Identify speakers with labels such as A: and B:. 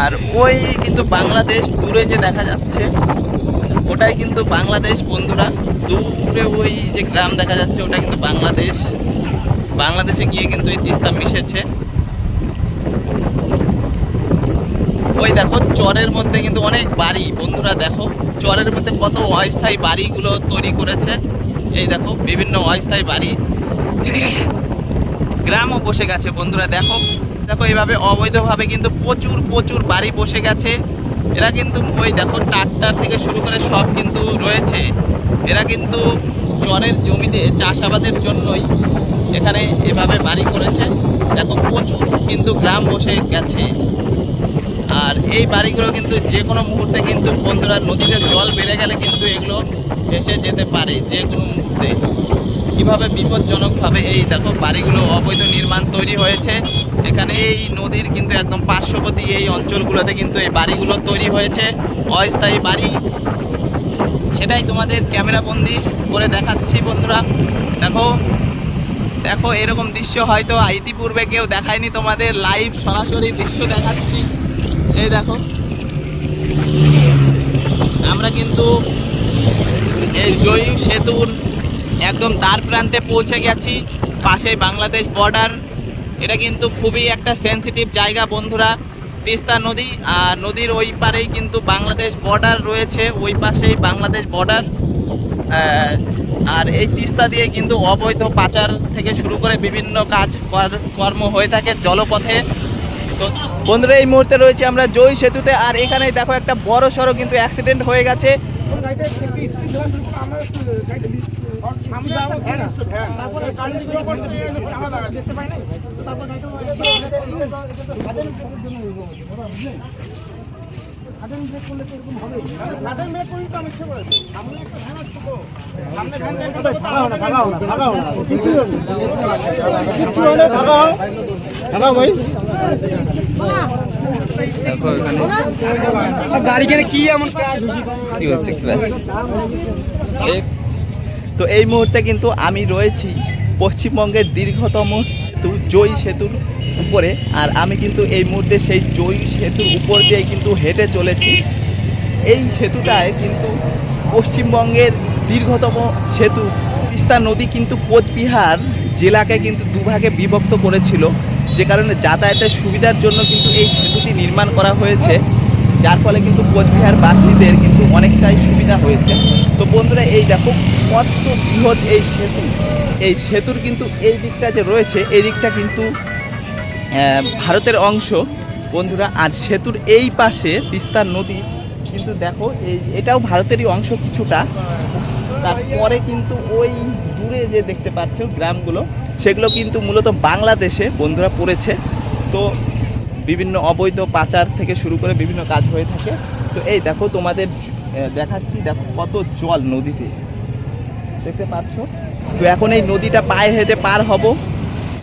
A: আর ওই কিন্তু বাংলাদেশ দূরে যে দেখা যাচ্ছে, ওটাই কিন্তু বাংলাদেশ বন্ধুরা। দূরে ওই যে গ্রাম দেখা যাচ্ছে, ওটা কিন্তু বাংলাদেশ। বাংলাদেশে গিয়ে কিন্তু এই তিস্তা মিশেছে। ওই দেখো, চরের মধ্যে কিন্তু অনেক বাড়ি। বন্ধুরা দেখো, চরের মধ্যে কত অস্থায়ী বাড়িগুলো তৈরি করেছে। এই দেখো, বিভিন্ন অস্থায়ী বাড়ি। গ্রামও বসে গেছে বন্ধুরা, দেখো। দেখো, এইভাবে অবৈধভাবে কিন্তু প্রচুর প্রচুর বাড়ি বসে গেছে। এরা কিন্তু ওই দেখো, ট্রাক্টর থেকে শুরু করে সব কিন্তু রয়েছে। এরা কিন্তু চরের জমিতে চাষাবাদের জন্যই এখানে এভাবে বাড়ি করেছে। দেখো, প্রচুর কিন্তু গ্রাম বসে গেছে। আর এই বাড়িগুলো কিন্তু যে কোনো মুহূর্তে কিন্তু বন্ধুরা, নদীতে জল বেড়ে গেলে কিন্তু এগুলো ভেসে যেতে পারে যে কোনো মুহূর্তে। কীভাবে বিপজ্জনকভাবে এই দেখো বাড়িগুলো অবৈধ নির্মাণ তৈরি হয়েছে। এখানে এই নদীর কিন্তু একদম পার্শ্ববর্তী এই অঞ্চলগুলোতে কিন্তু এই বাড়িগুলো তৈরি হয়েছে। অস্থায়ী বাড়ি। সেটাই তোমাদের ক্যামেরা বন্দি করে দেখাচ্ছি বন্ধুরা। দেখো দেখো এরকম দৃশ্য হয়তো ইতিপূর্বে কেউ দেখায়নি তোমাদের। লাইভ সরাসরি দৃশ্য দেখাচ্ছি। এই দেখো। আমরা কিন্তু এই জয়ী সেতুর একদম দ্বার প্রান্তে পৌঁছে গেছি পাশে বাংলাদেশ বর্ডার এটা কিন্তু খুবই একটা সেনসিটিভ জায়গা বন্ধুরা, তিস্তা নদী, আর নদীর ওই পারেই কিন্তু বাংলাদেশ বর্ডার রয়েছে, ওই পাশেই বাংলাদেশ বর্ডার আর এই তিস্তা দিয়ে কিন্তু অবৈধ পাচার থেকে শুরু করে বিভিন্ন কাজ কর- কর্ম হয়ে থাকে জলপথে। তো বন্ধুরা, এই মুহূর্তে রয়েছে আমরা জয় সেতুতে, আর এখানে দেখো একটা বড় সড়ো কিন্তু অ্যাক্সিডেন্ট হয়ে গেছে।
B: সাডেন ব্রেক করলে তো হবে না কিছু কিছু হলে ভাগাও ভাগাও ভাই।
A: দেখো এখানে
B: গাড়ি কেন কি এমন
A: কি হচ্ছে ক্লাস? তো এই মুহূর্তে কিন্তু আমি রয়েছি পশ্চিমবঙ্গের দীর্ঘতম জয়ী সেতুর উপরে আর আমি কিন্তু এই মুহূর্তে সেই জয়ী সেতুর উপর দিয়ে কিন্তু হেঁটে চলেছি। এই সেতুটায় কিন্তু পশ্চিমবঙ্গের দীর্ঘতম সেতু তিস্তা নদী কিন্তু কোচবিহার জেলাকে কিন্তু দুভাগে বিভক্ত করেছিল। যে কারণে যাতায়াতের সুবিধার জন্য কিন্তু এই সেতুটি নির্মাণ করা হয়েছে, যার ফলে কিন্তু কোচবিহারবাসীদের কিন্তু অনেকটাই সুবিধা হয়েছে। তো বন্ধুরা, এই দেখো, কত বৃহৎ এই সেতু। এই সেতুর কিন্তু এই দিকটা যে রয়েছে, এই দিকটা কিন্তু ভারতের অংশ। বন্ধুরা, আর সেতুর এই পাশে তিস্তার নদী, কিন্তু দেখো, এই এটাও ভারতেরই অংশ কিছুটা। তারপরে কিন্তু ওই দূরে যে দেখতে পাচ্ছ গ্রামগুলো সেগুলো কিন্তু মূলত বাংলাদেশে বন্ধুরা পড়েছে। তো বিভিন্ন অবৈধ পাচার থেকে শুরু করে বিভিন্ন কাজ হয়ে থাকে। তো এই দেখো তোমাদের দেখাচ্ছি, দেখো কত জল নদীতে। দেখতে পাচ্ছ? তো এখন এই নদীটা পায়ে হেঁটে পার হব।